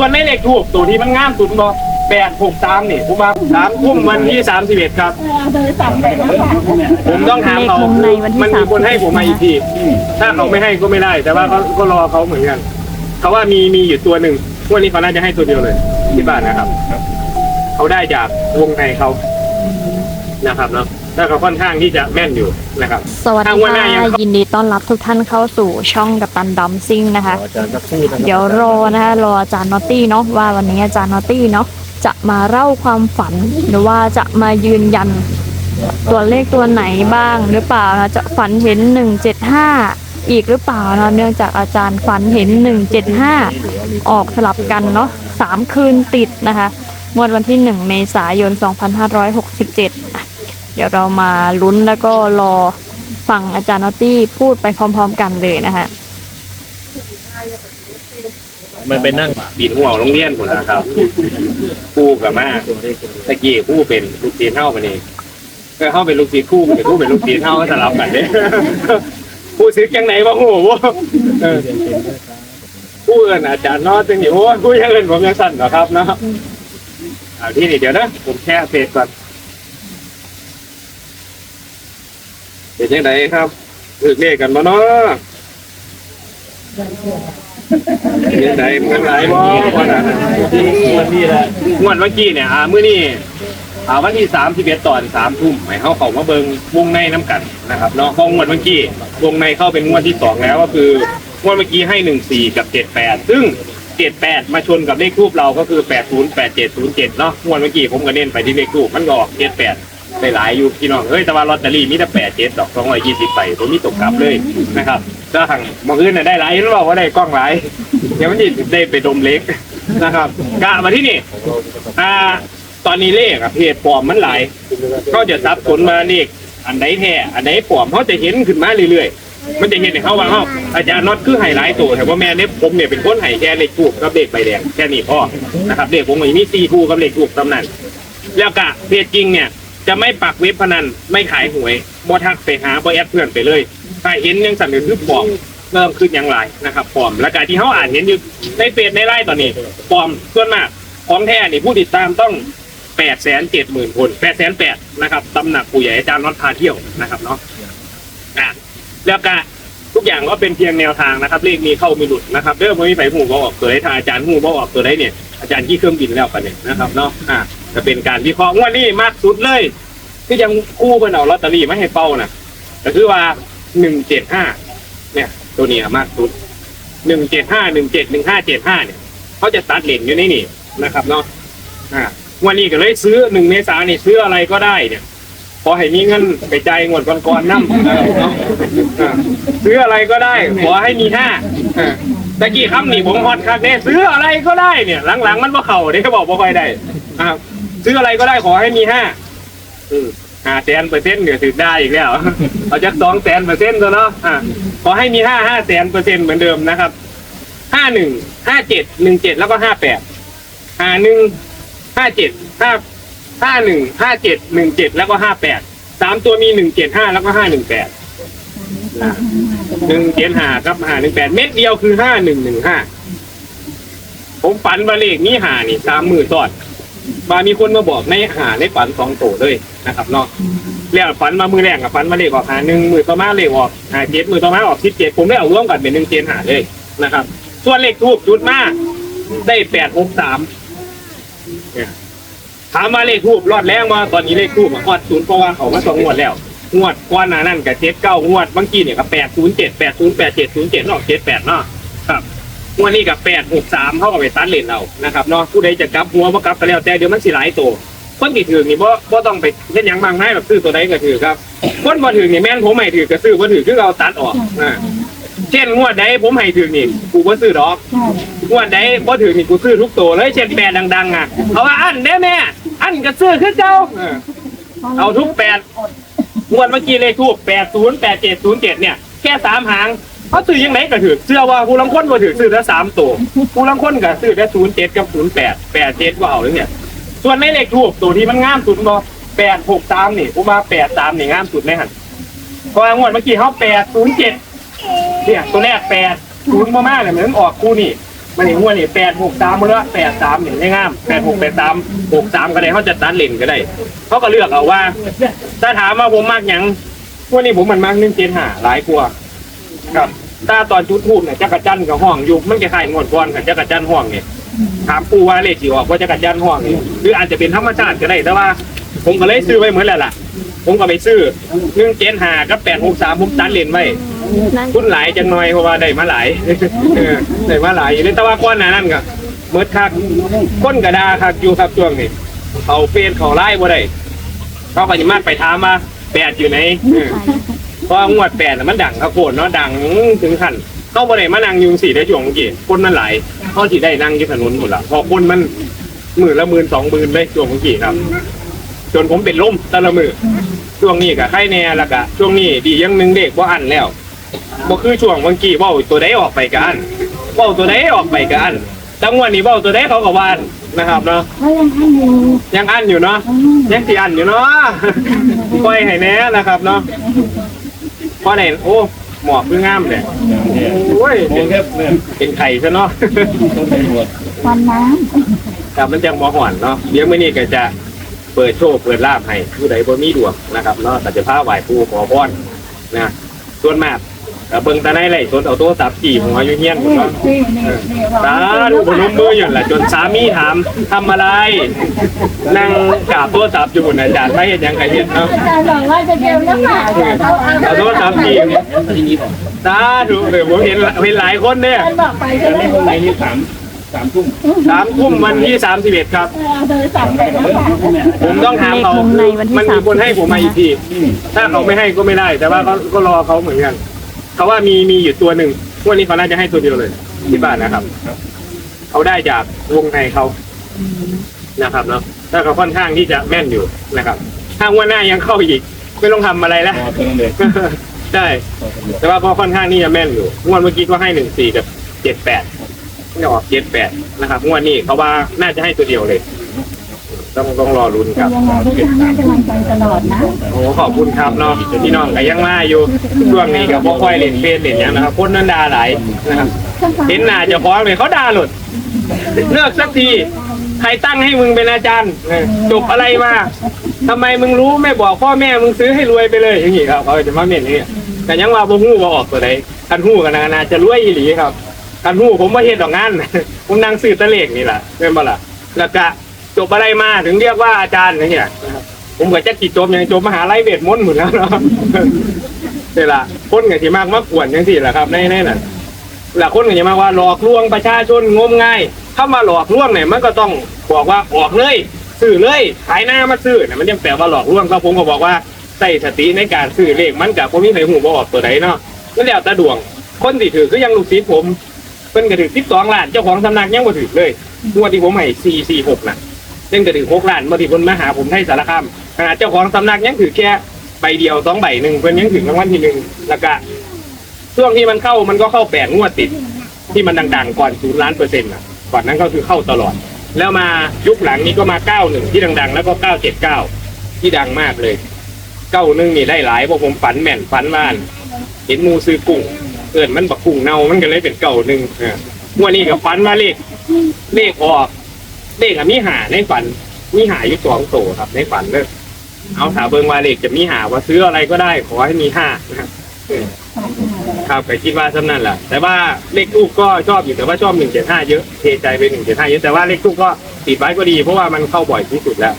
ส่วนในเลขทูบตัวที่มันงามสุดบ่แปดหกสามนี่ผมมาสามทุ่มวันที่สามสิบเอ็ดครับ ผมต้องถามเขามันมีคนให้ผมมาอีกทีถ้าเขาไม่ให้ก็ไม่ได้ แต่ว่าก็ก็รอเขาเหมือนกันเขาว่ามีมีอยู่ตัวหนึ่งวันนี้เขาน่าจะให้ตัวเดียวเลยที่บ้านนะครับ เขาได้จากวงในเขานะครับเนาะ ถ้าเขาค่อนข้างที่จะแม่นอยู่นะครับสวัสดีทางวันหน้ายังค่ะยินดีต้อนรับทุกท่านเข้าสู่ช่องกับตันดัมซิงนะคะ อาจารย์จะพูดนะครับเดี๋ยวรอนะคะรออาจารย์นอตตี้เนาะว่าวันนี้อาจารย์นอตตี้เนาะจะมาเล่าความฝันหรือว่าจะมายืนยันตัวเลขตัวไหนบ้างหรือเปล่านะจะฝันเห็นหนึ่งเจ็ดห้าอีกหรือเปล่านะเนื่องจากอาจารย์ฝันเห็นหนึ่งเจ็ดห้าออกสลับกันเนาะสามคืนติดนะคะงวดวันที่หนึ่งเมษายน 2567อะ เดี๋ยวเรามาลุ้นแล้วก็รอฟังอาจารย์นอตตี้พูดไปพร้อม ๆ กันเลยนะคะมันเป็นนั่งปีนหัวโรงเรียนหมดนะครับคู่กับมาตะกี้คู่เป็นลูกศิษย์เท่ากันเองก็เข้าเป็นลูกศิษย์คู่เป็นคู่เป็นลูกศิษย์เท่าก็สลับกันเนี่ยคู่ซื้อจังไหนบ้างโหเออคู่เอินอาจารย์นอตึงอยู่โอ้คู่ยังเอินผมยังสั่นเหรอครับเนาะเอาที่นี่เดี๋ยวนะผมแค่เฟซก่อน เป็นยังไงครับถือเลขกันมาเนาะเดี๋ยวไหนมันหลายบ่วันนั้นวันนี้แหละงวดเมื่อกี้เนี่ยอ่ามื้อนี้อ่าวันที่31ตอน3ทุ่มให้เฮาเข้ามาเบิงวงในน้ำกันนะครับเนาะของงวดเมื่อกี้วงในเข้าเป็นงวดที่สองแล้วก็คืองวดเมื่อกี้ให้14กับ78ซึ่ง78มาชนกับเลขทูปเราก็คือ808707เจ็ดศูนย์เจ็ดเนาะงวดเมื่อกี้ผมก็เน้นไปที่เลขทูปมันก็ออก78 ได้หลายอยู่พี่น้องเฮ้ยแต่ว่าลอตเตอรี่มีแต่87ดเจ็ดดอก220ใบผมมีตกกลับเลยนะครับก็ทางบางอื่นน่ะได้หลายหรือเปล่าว่าได้กล้องหลายเดี๋ยวมันจะได้ไปดมเล็กนะครับกะมาที่นี่อ่าตอนนี้เลขอะเพจปลอมมันหลายเขาจะซับสนมาเลขอันไหนแท้อันไหนปลอมเขาจะเห็นขึ้นมาเรื่อยๆ มันจะเห็นในเขาว่าเขาอาจารย์น็อตคือไฮไลท์ตัวแต่ว่าแม่เนี่ยผมเนี่ยเป็นคนไห่แค่เลขถูกกับเลขใบแดงแค่นี้พอนะครับเลขผมมีมีซีคู่กับเลขถูกตำนั้นแล้วกะเพจจริงเนี่ย จะไม่ปักเว็บพนันไม่ขายหวยบอทักไปหาบอแอดเพื่อนไปเลยถ้าเห็นยังสั่นก็คือปลอมเริ่มขึ้นอย่างไรนะครับปลอมและการที่เขาอ่านเห็นอยู่ในเฟซในไลน์ตอนนี้ปลอมส่วนมากของแท้นี่ผู้ติดตามต้องแปดแสนเจ็ดหมื่นคนแปดแสนแปดนะครับตำหนักปู่ใหญ่อาจารย์น็อตพาเที่ยวนะครับเนาะอะแล้วก็ทุกอย่างก็เป็นเพียงแนวทางนะครับ เลขมีเข้ามีหลุดนะครับเริ่มไม่มีไฟหูบอกออกตัวได้ทางอาจารย์หูบอกออกตัวได้เนี่ยอาจารย์ที่เครื่องบินแล้วกันเนี่ยนะครับเนาะอะ จะเป็นการวิเคราะห์งว่านี่มากสุดเลยที่ยังกู้เป็นเอาลอตเตอรี่ไม่ให้เป้านะก็คือว่าหนึ่งเจ็ดห้าเนี่ย ตัวนี้มากสุดหนึ่งเจ็ดห้าหนึ่งเจ็ดหนึ่งห้าเจ็ดห้าเนี่ยเขาจะตัดเหรียญอยู่ในนี่นะครับเนาะอ่าวันนี้ก็เลยซื้อหนึ่งเมษาเนี่ยซื้ออะไรก็ได้เนี่ยพอให้มีเงินไปจ่ายงวดก่อนๆนั่มเนาะซื้ออะไรก็ได้ ขอให้มีห้าอ่าตะกี้คำนี่ผมฮอตคักเนี่ยซื้ออะไรก็ได้เนี่ย หลังๆมันบ่เข่าเนี่ยเขาบอกบ่ค่อยได้อ่า ซื้ออะไรก็ได้ขอให้มีห้าอืมห้าแสนเปอร์เซ็นต์เดี๋ยวถือได้อีกแล้ว เอาจากสองแสนเปอร์เซ็นต์ตัวเนาะอ่าขอให้มีห้าห้าแสนเปอร์เซ็นต์เหมือนเดิมนะครับห้าหนึ่งห้าเจ็ดหนึ่งเจ็ดแล้วก็ห้าแปดห้าหนึ่งห้าเจ็ดห้าห้าหนึ่งห้าเจ็ดหนึ่งเจ็ดแล้วก็ห้าแปดสามตัวมีหนึ่งเจ็ดห้าแล้วก็ห้าหนึ่งแปดหนึ่งเจ็ดห้าครับห้าหนึ่งแปดเม็ดเดียวคือห้าหนึ่งหนึ่งห้าผมฝันบาเลขนี้หานี่สามมือซ้อน บามีคนมาบอกในหาในฝันสองโตเลยนะครับเนาะแล้วฝันมามือแรกกับฝันมาเลขออกหาหนึ่งมือต่อมาเลขออกหาเจ็ดมือต่อมาออกสิบเจ็ดผมได้เอาร่วมกันเป็นหนึ่งเจนหาเลยนะครับ ส่วนเลขทูบจุดมาได้แปดหกสามถามมาเลขทูบรอดแรงมาตอนนี้เลขทูบมาฮอดศูนย์เพราะว่าเขามาสองงวดแล้วงวดก้อนหนานั่นกับเจ็ดเก้างวดบางกี้เนี่ยกับแปดศูนย์เจ็ดแปดศูนย์แปดเจ็ดศูนย์เจ็ดนอกเจ็ดแปดเนาะ งวดนี้กับแปดหกสามเข้ากับไปตัดเลนเอานะครับเนาะผู้ใดจะกลับหัวว่ากลับก็แล้วแต่เดี๋ยวมันสิหลายตัวคนที่ถือนี่บ่บ่ต้องไปเฮ็ดหยังบางให้แบบซื้อตัวใดก็ถือครับคนบ่ถือนี่แม่นผมให้ถือก็ซื้อบ่ถือคือเราตัดออกอ่าเช่นงวดใดผมให้ถือนี่กูบ่ซื้อดอกงวดใดบ่ถือนี่กูซื้อทุกตัวเลยเช่นแปดดังๆอะเขาว่าอันได้แม่ อันก็ซื้อคือเจ้าเออเอาทุกแปดงวดเมื่อกี้เลขทูบ80 8707เนี่ยแค่สามหาง เขาซื้อยังไงก็ถือเชื่อว่าผู้ลังคนบ่ถือซื้อแต่สามตัวผู้ลังคนก็ซื้อแต่07กับ08 87ก็เอาเลยเนี่ยส่วนในเลขทูบตัวที่มันงามสุดบ่แปดหกสามนี่ผมว่าแปดสามนี่งามสุดเลยหันเพราะว่างวดเมื่อกี้เขาแปดศูนย์เจ็ดเนี่ยตัวแรกแปดศูนย์มากๆเลยเหมือนออกคู่นี่มันเห็นว่านี่แปดหกสามมาแล้วแปดสามเห็นได้งามแปดหกแปดสามหกสามก็ได้เขาจะตัดเลนก็ได้เขาก็เลือกเอาว่า ถ้าถามว่าผมมากยังวันนี้ผมมันมากหนึ่งเจนหาหลายกลัวา ครับถ้าตอนจุดทูบเนี่ยจักรจันทร์กับห้องอยู่มันจะใคล้ายงวดก่อนกับจักรจันทร์ห้องเนี่ยถามปูว่าเลขสีออกว่าจักรจันทร์ห้องนี่หรืออาจจะเป็นธรรมชาติก็ได้แต่ว่า ผมก็เลยซื้อไว้เหมือนแหละล่ะ ผมก็ไปซื้อหนึ่องเจนหากับแปดหกสามผมตัดเลนไว้นั่นทุนหลายจังหน่อยเพราะว่าได้มาหลายได้มาหลายอยู่ในแต่ว่าก้อนหนานั่นก็เมิดคักก้นกระดาคักอยู่ครับช่วงนี้เขาเฟซเขาไล่บ่ได้เขาก็จะมาไปถามว่าแปดอยู่ไหน เพราะว่างวดแปดน่ะมันดังครับโคตรเนาะดังถึงขั้นเข้าบ่ได้มานั่งอยุงสี่ได้ช่วงเมื่อกี้คนมันหลายเขาสิได้นั่งอยู่ถนนหมดละพอคนมันหมื่นละหมื่นสองหมื่นเลยช่วงเมื่อกี้ครับ จนผมเป็นลมแต่ละมือช่วงนี้ก็ไข้แน่และกะช่วงนี้ดีอยังหนึ่งเด็กว่าอันแล้วบ่คือช่วงเมื่อกี้เว้าตัวใดออกไปกอันเว้าตัวใดออกไปกอันจังวะนี้เว้าตัวใดเขาก็วาอันนะครับเนาะ เขายังให้อยู่ยังอันอยู่เนาะยังสิอันอยู่เนาะ ปล่อยให้แน่นะครับเนาะ พราะไหนโอ้หมอกคืองามเลยโอ้ยเป็นเป็นไข่ซะเนาะควันน้ครับมันจังบ่หอนเนาะเดี๋ยวมื้อนี้ก็จะเปิดโชว์เปิดลาบให้ผู้ใดบ่มีดวงนะครับเนาะก็จะพาไหว้ปู่ขอพรนะส่วนมากก็ เบิ่งแตาในไล่สนเอาโทรศัพท์จี้หัวอยู่เฮียนพุ่นเนาะำนี่นี่นี่ว่าสาธุพนมมืออยู่แหละจนสามีถามทำอะไร นั่งกราบโทรศัพท์อยู่บนอาจารย์ไม่เห็นหยังไงเห็นเนาะอาจารย์บอกว่าจะเก็บน้ำหนักเขาเอาเอาโทรศัพท์จีบสาธุเดี๋ยวผมเห็นเห็นหลายคนเนี่ยอาจารย์บอกไปใช่ไหมในนี้สามสามทุ่มสามทุ่มวันที่สามสิบเอ็ดครับเอาโทรศัพท์ไปน้ำหนักผมต้องถามเขาเลขวงในวันที่มันมีคนให้ผมมาอีกทีอืมถ้าเขาไม่ให้ก็ไม่ได้ แต่ว่าก็ก็รอเขาเหมือนกัน เขาว่ามีมีอยู่ตัวหนึ่งวันนี้เขาน่าจะให้ตัวเดียวเลยที่บ้านนะครับเขาได้จากวงในเขานะครับเนาะถ้าเขาค่อนข้างที่จะแม่นอยู่นะครับ ถ้างวันหน้ายังเข้าอีก ไม่ต้องทำอะไรแล้วพอตัวนั้นเลยใช่ แต่ว่าก็ค่อนข้างนี่จะแม่นอยู่ งวดเมื่อกี้ก็ให้หนึ่งสี่กับเจ็ดแปดไม่ออกเจ็ดแปดนะครับ งวดนี้เขาว่าน่าจะให้ตัวเดียวเลย ต้องต้องรอลุ้นครับยังไงก็จะให้กำลังใจตลอดนะโอ้ขอบคุณครับเนาะพี่น้องก็ยังมาอยู่ช่วงนี้กับพ่ค่อยเล่นเฟซเล่นอย่างนะครับคนนั้นด่าหลายนะครับเห็นหน้าเจะฟ้าของเลยเขาด่าหลุดเลิกสักทีใครตั้งให้มึงเป็นอาจารย์เออจบอะไรมาทำไมมึงรู้ไม่บอกพ่อแม่มึงซื้อให้รวยไปเลยอย่างงี้ครับเขาจะมาเม่นอย่างนี้แต่ยังว่าบ่ฮู้บ่ออกตัวใดคันฮู้กันนานาจะรวยอีหลีครับคันฮู้ผมมาเฮ็ดดอกงาน ผมนั่งซื้อตะเลขนี่แหละเป็นบ่ล่ะแล้วก็ จบอะไรมาถึงเรียกว่าอาจารย์อย่างเงี้ยนะครับผมก็จะกี่จบอย่างจบมหาลัยเวทมนต์หมดแล้วเนาะนี่ล่ะคนก็สิมากมากวนจังซี่แหละครับในในนั้นหลายคนก็จะมากว่าหลอกลวงประชาชนงมงายถ้ามาหลอกลวงเนี่ยมันก็ต้องบอกว่าออกเลยซื้อเลยขายหน้ามาซื้อเนี่ยมันยังแปลว่าหลอกลวงก็ผมก็บอกว่าใส่สติในการซื้อเลขมันกับผมมีใครหูบอกตัวใดเนาะนั่นแล้วต่ดวง คนที่ถือคือยังลูกศิษย์ผมเพิ่นก็ถือสิบสองล้านเจ้าของสำนักยังบ่ถือเลยงวที่ผมให้สี่สี่หกน่ะ เพิ่นก็ถือหกล้านมื่อที่เพิ่นมาหาผมให้สารคามขนาดเจ้าของสำนักยังถือแค่ใบเดียวสองใบหนึ่งเพิ่นยังถึงรางวัลที่หนึ่งแล้วก็ช่วงที่มันเข้ามันก็เข้าแปดงวดติด ที่มันดังๆก่อนศูนย์ล้านเปอร์เซ็นต์อะก่อนนั้นก็คือเข้าตลอด แล้วมายุคหลังนี้ก็มาเก้าหนึ่งที่ดังๆ แล้วก็เก้าเจ็ดเก้าที่ดังมากเลยเก้าหนึ่งนี่ได้หลายเพราะผมฝันแม่นฝันว่าน เห็นมูซื้อกุ้งเกิดมันบักกุ้งเน่ามันก็เลยเป็นเก้าหนึ่งอ่างวันนี้กับฝันว่าเลขเลขออก เลขอะมีหาในฝันมีหาอยู่สองโตครับในฝันเลยเอาถาเบิงวาเลขจะมีหาว่าซื้ออะไรก็ได้ขอให้มีห้านะครับครับไปคิดว่าสำนั่นแหละแต่ว่าเลขทูกก็ชอบอยู่แต่ว่าชอบหนึ่งเจ็ดห้าเยอะเทใจไปหนึ่งเจ็ดห้าเยอะแต่ว่าเลขทูกก็ติดไว้ก็ดีเพราะว่ามันเข้าบ่อยที่สุดแล้ว